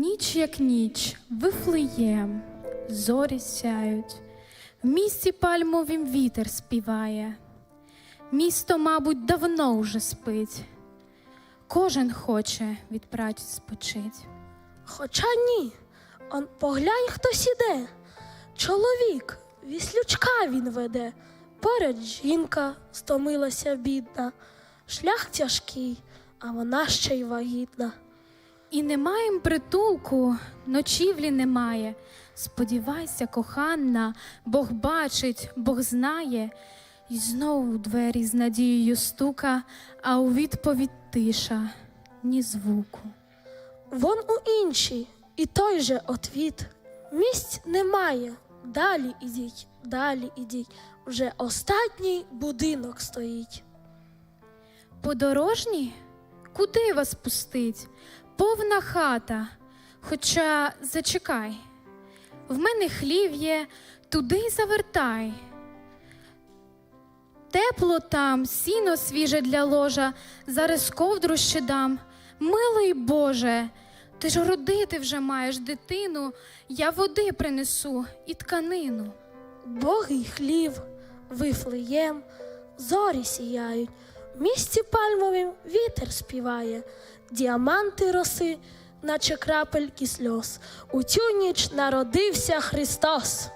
Ніч як ніч, вифлеєм, зорі сяють, в місті пальмовім вітер співає. Місто, мабуть, давно вже спить. Кожен хоче від праці спочить. Хоча ні, он поглянь, хтось іде. Чоловік, віслючка він веде. Поряд жінка стомилася бідна. Шлях тяжкий, а вона ще й вагітна. І немає їм притулку, ночівлі немає. Сподівайся, коханна, Бог бачить, Бог знає. І знову у двері з надією стука, а у відповідь тиша, ні звуку. Вон у іншій, і той же отвіт. Місць немає. Далі ідіть, далі ідіть. Вже останній будинок стоїть. Подорожні? Куди вас пустить? Повна хата. Хоча зачекай, в мене хлів є, туди завертай. Тепло там, сіно свіже для ложа, зараз ковдру ще дам. Милий Боже, ти ж родити вже маєш дитину, я води принесу і тканину. Богий хлів, вифлеєм, зорі сіяють, в місті пальмовім вітер співає, діаманти роси, наче крапельки сльоз. У цю ніч народився Христос.